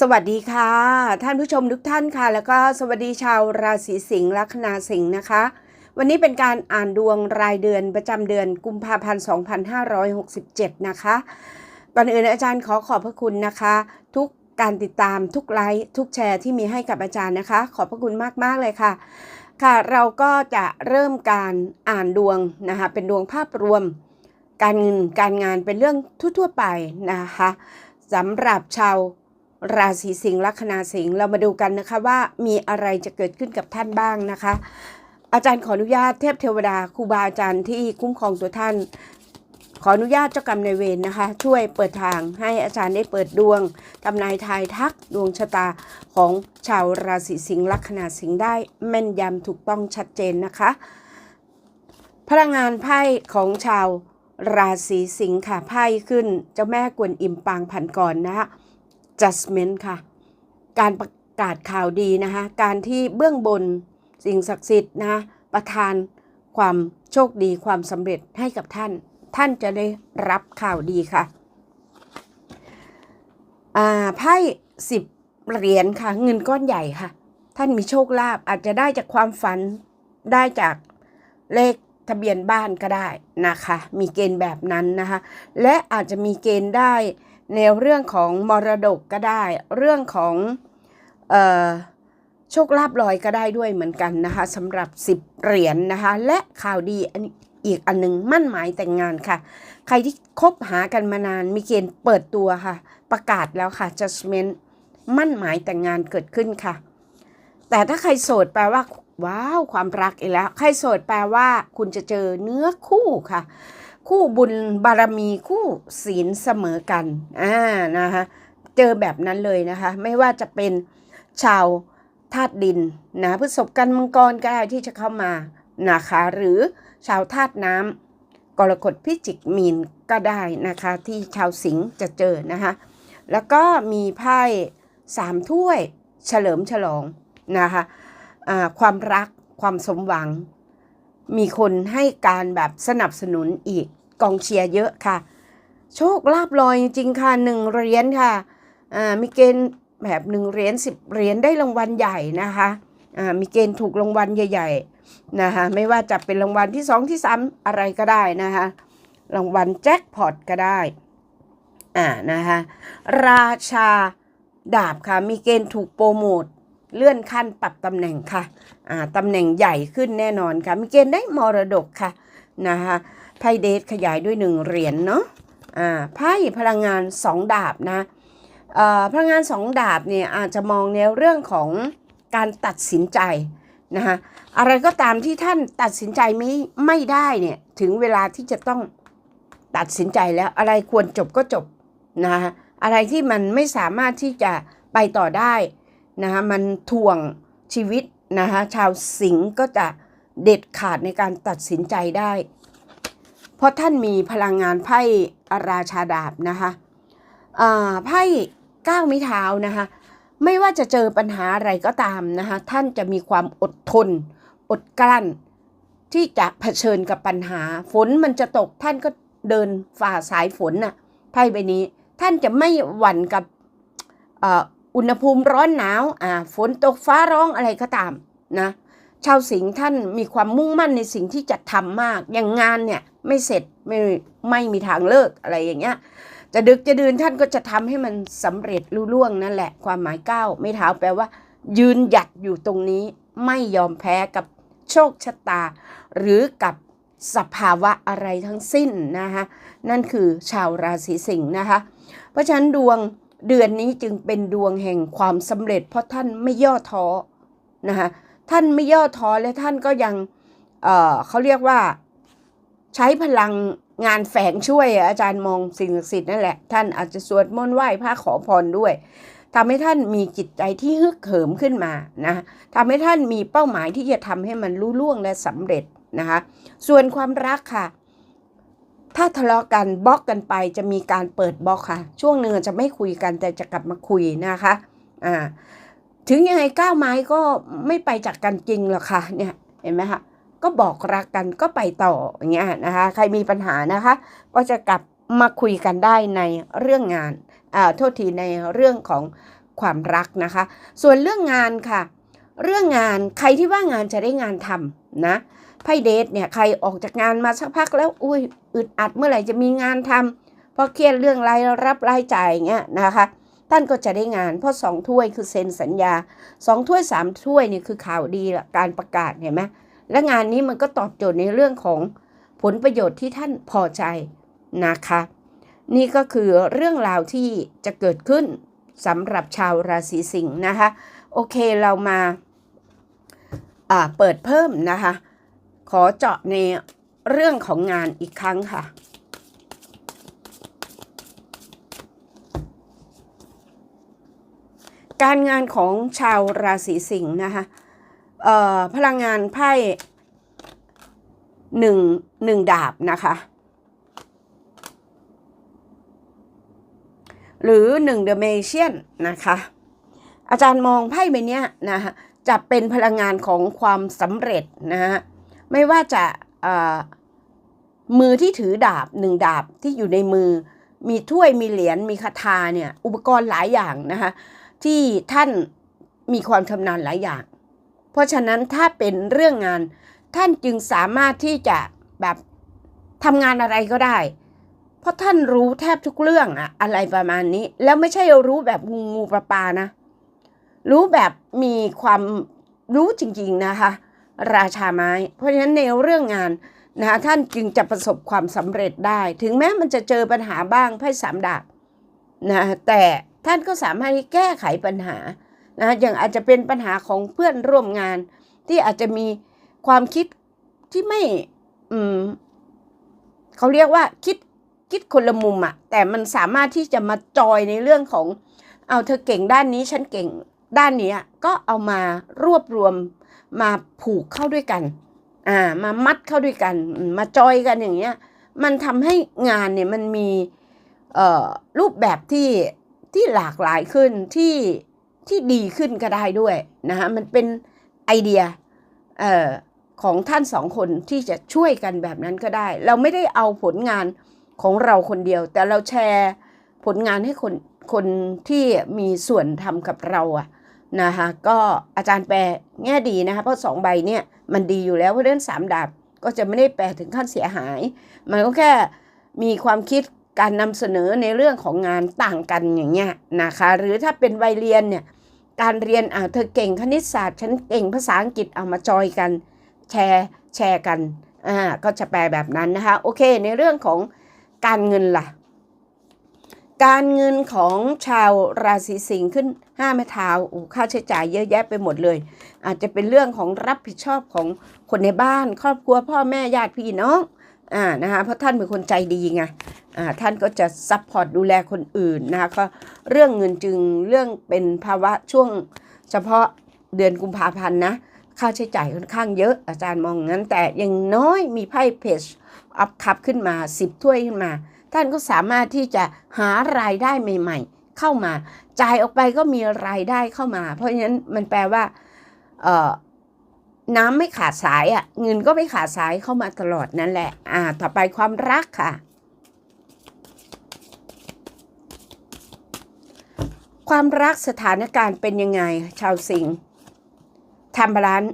สวัสดีค่ะ ท่านผู้ชมทุกท่านค่ะ แล้วก็สวัสดีชาวราศีสิงห์ลัคนาสิงห์นะคะ วันนี้เป็นการอ่านดวงรายเดือนประจำเดือนกุมภาพันธ์ 2567 นะคะก่อนอื่นอาจารย์ขอขอบพระคุณนะคะ ทุกการติดตามทุกไลค์ทุกแชร์ที่มีให้กับอาจารย์นะคะ ขอบพระคุณมากๆเลยค่ะ ค่ะเราก็จะเริ่มการอ่านดวงนะคะเป็นดวงภาพรวม การเงินการงานเป็นเรื่องทั่วๆไปนะคะสำหรับชาว ราศีสิงห์ลัคนาสิงห์เรามาดูกันนะคะว่ามีอะไรจะเกิดขึ้นกับท่านบ้างนะคะ อาจารย์ขออนุญาตเทพเทวดาครูบาอาจารย์ที่คุ้มครองตัวท่าน ขออนุญาตเจ้ากรรมนายเวรนะคะ ช่วยเปิดทางให้อาจารย์ได้เปิดดวงทำนายทายทักดวงชะตาของชาวราศีสิงห์ลัคนาสิงห์ได้แม่นยำถูกต้องชัดเจนนะคะ พลังงานไพ่ของชาวราศีสิงห์ค่ะไพ่ขึ้นเจ้าแม่กวนอิมปางพันก่อนนะคะ judgment ค่ะ การประกาศข่าวดีนะคะ การที่เบื้องบนสิ่งศักดิ์สิทธิ์นะประทานความโชคดีความสำเร็จให้กับท่าน ท่านจะได้รับข่าวดีค่ะอ่าไพ่สิบเหรียญค่ะ เงินก้อนใหญ่ค่ะ ท่านมีโชคลาภอาจจะได้จากความฝันได้จากเลขทะเบียนบ้านก็ได้นะคะ มีเกณฑ์แบบนั้นนะคะ และอาจจะมีเกณฑ์ได้ ในเรื่องของมรดกก็ได้ เรื่องของโชคลาภลอยก็ได้ด้วยเหมือนกันนะคะสำหรับ 10 เหรียญนนะคะ และข่าวดีอันอีกอันหนึงมั่นหมายแต่งงานค่ะ ใครที่คบหากันมานานมีเกณฑ์เปิดตัวค่ะ ประกาศแล้วค่ะ judgment มั่นหมายแต่งงานเกิดขึ้นค่ะ แต่ถ้าใครโสดแปลว่าว้าวความรักอีกแล้ว ใครโสดแปลว่า คุณจะเจอเนื้อคู่ค่ะ คู่บุญบารมีคู่ศีลเสมอกันอ่านะคะเจอแบบนั้นเลยนะคะไม่ว่าจะเป็นชาวธาตุดินนะพฤษภกันมังกรก็ได้ที่จะเข้ามานะคะหรือชาวธาตุน้ำกรกฎพิจิกมีนก็ได้นะคะที่ชาวสิงห์จะเจอนะคะแล้วก็มีไพ่สามถ้วยเฉลิมฉลองนะคะอ่าความรักความสมหวัง มีคนให้การแบบสนับสนุนอีกกองเชียร์เยอะค่ะ โชคลาภลอยจริงค่ะหนึ่งเหรียญค่ะมีเกณฑ์แบบหนึ่งเหรียญสิบเหรียญได้รางวัลใหญ่นะคะมีเกณฑ์ถูกรางวัลใหญ่ ๆนะคะไม่ว่าจะเป็นรางวัลที่สองที่สามอะไรก็ได้นะคะรางวัลแจ็คพอตก็ได้อ่านะคะราชาดาบค่ะมีเกณฑ์ถูกโปรโมท เลื่อนขั้นปรับตำแหน่งค่ะอ่าตำแหน่งใหญ่ขึ้นแน่นอนค่ะ มีเกณฑ์ได้มรดกค่ะนะคะไพ่เดทขยายด้วยหนึ่งเหรียญเนาะไพ่พลังงานสองดาบนะพลังงานสองดาบเนี่ยอาจจะมองในเรื่องของการตัดสินใจนะคะอะไรก็ตามที่ท่านตัดสินใจไม่ไม่ได้เนี่ยถึงเวลาที่จะต้องตัดสินใจแล้วอะไรควรจบก็จบนะคะอะไรที่มันไม่สามารถที่จะไปต่อได้ นะคะมันถ่วงชีวิตนะคะชาวสิงห์ก็จะเด็ดขาดในการตัดสินใจได้ เพราะท่านมีพลังงานไพ่ราชาดาบนะคะอ่าไพ่ก้าวม้เท้านะคะไม่ว่าจะเจอปัญหาอะไรก็ตามนะคะท่านจะมีความอดทน อดกลั้น ที่จะเผชิญกับปัญหา ฝนมันจะตกท่านก็เดินฝ่าสายฝนน่ะไพ่ใบนี้ท่านจะไม่หวั่นกับอ่ อุณหภูมิร้อนหนาวอ่าฝนตกฟ้าร้องอะไรก็ตามนะชาวสิงห์ท่านมีความมุ่งมั่นในสิ่งที่จะทำมาก อย่างงานเนี่ยไม่เสร็จไม่ไม่มีทางเลิกอะไรอย่างเงี้ยจะดึกจะดื่นท่านก็จะทำให้มันสำเร็จลุล่วงนั่นแหละ ความหมายก้าวไม่เท้าแปลว่า ยืนหยัดอยู่ตรงนี้ไม่ยอมแพ้กับโชคชะตา หรือกับสภาวะอะไรทั้งสิ้นนะคะนั่นคือชาวราศีสิงห์นะคะ เพราะฉะนั้นดวง เดือนนี้จึงเป็นดวงแห่งความสำเร็จ เพราะท่านไม่ย่อท้อนะคะท่านไม่ย่อท้อและท่านก็ยังเเขาเรียกว่าใช้พลังงานแฝงช่วยอาจารย์มองสิ่งศักดิ์สิทธิ์นั่นแหละ ท่านอาจจะสวดมนต์ไหว้พระขอพรด้วยทำให้ท่านมีจิตใจที่ฮึกเหิมขึ้นมานะทำให้ท่านมีเป้าหมายที่จะทำให้มันรุ่ล่วงและสำเร็จนะคะ ส่วนความรักค่ะ ถ้าทะเลาะกันบล็อกกันไปจะมีการเปิดบล็อกค่ะ ช่วงหนึ่งจะไม่คุยกันแต่จะกลับมาคุยนะคะอ่าถึงยังไงก้าวไม้ก็ไม่ไปจากกันจริงหรอกค่ะเนี่ยเห็นไหมคะก็บอกรักกันก็ไปต่ออย่างเงี้ยนะคะใครมีปัญหานะคะ ก็จะกลับมาคุยกันได้ในเรื่องงานอ่าโทษทีในเรื่องของความรักนะคะ ส่วนเรื่องงานค่ะ เรื่องงานใครที่ว่างานจะได้งานทำนะไพ่เดทเนี่ยใครออกจากงานมาสักพักแล้วอุ้ยอึดอัดเมื่อไหร่จะมีงานทำเพราะเครียดเรื่องรายรับรายจ่ายอย่างเงี้ยนะคะท่านก็จะได้งาน เพราะสองถ้วยคือเซ็นสัญญาสองถ้วยสามถ้วยนี่คือข่าวดีละการประกาศเห็นไหมและงานนี้มันก็ตอบโจทย์ในเรื่องของผลประโยชน์ที่ท่านพอใจนะคะ นี่ก็คือเรื่องราวที่จะเกิดขึ้นสำหรับชาวราศีสิงห์นะคะ โอเคเรามาเปิดเพิ่มนะคะ ขอเจาะในเรื่องของงานอีกครั้งค่ะ การงานของชาวราศีสิงห์นะคะพลังงานไพ่หนึ่งหนึ่งดาบนะคะ หรือหนึ่งเดอะเมเชียนนะคะ อาจารย์มองไพ่ใบนี้นะคะจะเป็นพลังงานของความสำเร็จนะฮะไม่ว่าจะเอ่อมือที่ถือดาบหนึ่งดาบที่อยู่ในมือ มีถ้วยมีเหรียญมีคาถาเนี่ยอุปกรณ์หลายอย่างนะคะที่ท่านมีความชำนาญหลายอย่าง เพราะฉะนั้นถ้าเป็นเรื่องงานท่านจึงสามารถที่จะแบบทำงานอะไรก็ได้ เพราะท่านรู้แทบทุกเรื่องอะอะไรประมาณนี้ แล้วไม่ใช่รู้แบบงูงูปลาปลานะ รู้แบบมีความรู้จริงๆนะคะ ราชาไม้ เพราะฉะนั้นในเรื่องงานนะคะท่านจึงจะประสบความสำเร็จได้ ถึงแม้มันจะเจอปัญหาบ้างไพ่สามดาบนะแต่ท่านก็สามารถที่แก้ไขปัญหานะอย่างอาจจะเป็นปัญหาของเพื่อนร่วมงาน ที่อาจจะมีความคิดที่ไม่อืมเขาเรียกว่าคิดคิดคนละมุมอะแต่มันสามารถที่จะมาจอยในเรื่องของ เอาเธอเก่งด้านนี้ฉันเก่ง ด้านนี้ก็เอามารวบรวมมาผูกเข้าด้วยกัน อ่า มามัดเข้าด้วยกัน มาจอยกันอย่างเงี้ย มันทำให้งานเนี่ยมันมีรูปแบบที่ที่หลากหลายขึ้นที่ที่ดีขึ้นก็ได้ด้วยนะคะมันเป็นไอเดียออของท่านสองคนที่จะช่วยกันแบบนั้นก็ได้ เราไม่ได้เอาผลงานของเราคนเดียว แต่เราแชร์ผลงานให้คนคนที่มีส่วนทำกับเราอะ นะคะก็อาจารย์แปลแง่ดีนะคะเพราะสองใบเนี่ยมันดีอยู่แล้วเพราะเรื่องสามดาบก็จะไม่ได้แปลถึงขั้นเสียหาย มันก็แค่มีความคิดการนำเสนอในเรื่องของงานต่างกันอย่างเงี้ยนะคะหรือถ้าเป็นวัยเรียนเนี่ยการเรียนอ่าเธอเก่งคณิตศาสตร์ฉันเก่งภาษาอังกฤษเอามาจอยกันแชร์แชร์กันอ่าก็จะแปลแบบนั้นนะคะโอเคในเรื่องของการเงินล่ะ การเงินของชาวราศีสิงห์ขึ้นห้าแม่เท้าโอ้ค่าใช้จ่ายเยอะแยะไปหมดเลย อาจจะเป็นเรื่องของรับผิดชอบของคนในบ้าน ครอบครัวพ่อแม่ญาติพี่น้องอ่านะคะเพราะท่านเป็นคนใจดีไงอ่าท่านก็จะซัพพอร์ตดูแลคนอื่นนะคะก็เรื่องเงินจึงเรื่องเป็นภาวะช่วงเฉพาะเดือนกุมภาพันธ์นะค่าใช้จ่ายค่อนข้างเยอะอาจารย์มองงั้นแต่อยังน้อยมีไพ่เพจอัพคับขึ้นมา 10 ถ้วยขึ้นมา ท่านก็สามารถที่จะหารายได้ใหม่ ๆ เข้ามา จ่ายออกไปก็มีรายได้เข้ามา เพราะฉะนั้นมันแปลว่าเน้ำไม่ขาดสายอะ่ะเงินก็ไม่ขาดสายเข้ามาตลอดนั่นแหละ อ่า ต่อไปความรักค่ะ ความรักสถานการณ์เป็นยังไง ชาวสิงห์ทำบาลานซ์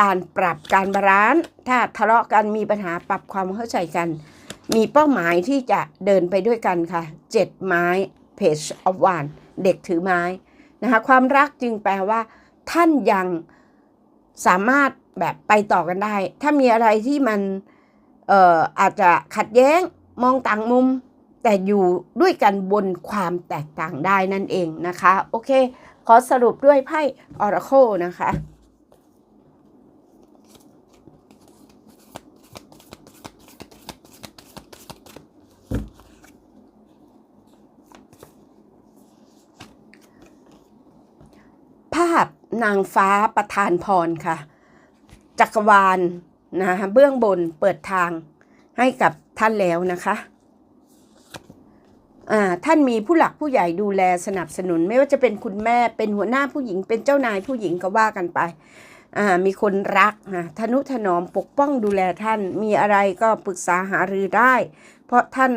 การปรับการบาลานซ์ถ้าทะเลาะกันมีปัญหาปรับความเข้าใจกัน มีเป้าหมายที่จะเดินไปด้วยกันค่ะเจ็ดไม้เพจออฟวานเด็กถือไม้นะคะความรักจึงแปลว่า ท่านยังสามารถแบบไปต่อกันได้ ถ้ามีอะไรที่มันเอ่ออาจจะขัดแย้งมองต่างมุม แต่อยู่ด้วยกันบนความแตกต่างได้นั่นเองนะคะ โอเค ขอสรุปด้วยไพ่ Oracle นะคะ ภาพ นางฟ้าประทานพรค่ะ จักรวาลนะคะเบื้องบนเปิดทางให้กับท่านแล้วนะคะอ่าท่านมีผู้หลักผู้ใหญ่ดูแลสนับสนุน ไม่ว่าจะเป็นคุณแม่เป็นหัวหน้าผู้หญิง เป็นเจ้านายผู้หญิงก็ว่ากันไปอ่ามีคนรักนะทนุถนอมปกป้องดูแลท่านมีอะไรก็ปรึกษาหารือได้ เพราะท่าน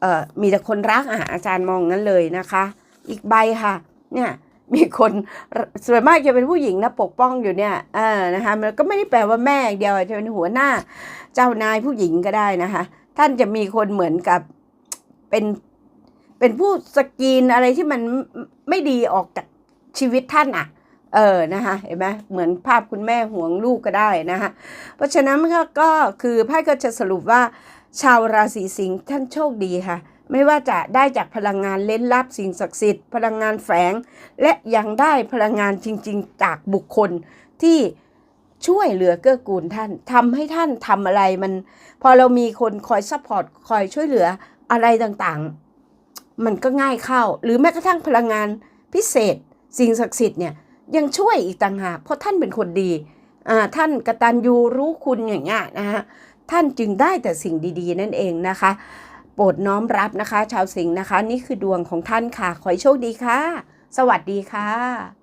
เออมีแต่คนรักอะอาจารย์มองงั้นเลยนะคะ อีกใบค่ะเนี่ย มีคนส่วนมากจะเป็นผู้หญิงนะปกป้องอยู่เนี่ยเออนะคะมันก็ไม่ได้แปลว่าแม่อย่างเดียวจะเป็นหัวหน้าเจ้านายผู้หญิงก็ได้นะคะ ท่านจะมีคนเหมือนกับเป็นเป็นผู้สกรีนอะไรที่มันไม่ดีออกจากชีวิตท่านอะเออนะคะเห็นไหมเหมือนภาพคุณแม่ห่วงลูกก็ได้นะคะเพราะฉะนั้นก็ก็คือไพ่ก็จะสรุปว่าชาวราศีสิงห์ท่านโชคดีค่ะไม่ว่าจะได้จากพลังงานเล้นลับสิ่งศักดิ์สิทธิ์ พลังงานแฝง และยังได้พลังงานจริง ๆ จากบุคคลที่ช่วยเหลือเกื้อกูลท่านทำให้ท่านทำอะไรมัน พอเรามีคนคอยซัพพอร์ตคอยช่วยเหลืออะไรต่างๆ มันก็ง่ายเข้า หรือแม้กระทั่งพลังงานพิเศษ สิ่งศักดิ์สิทธิ์เนี่ยยังช่วยอีกต่างหากเพราะท่านเป็นคนดีอ่าท่านกตัญญูรู้คุณอย่างเงี้ยนะฮะท่านจึงได้แต่สิ่งดี ๆ นั่นเองนะคะ โปรดน้อมรับนะคะ ชาวสิงห์นะคะ นี่คือดวงของท่านค่ะ ขอให้โชคดีค่ะ สวัสดีค่ะ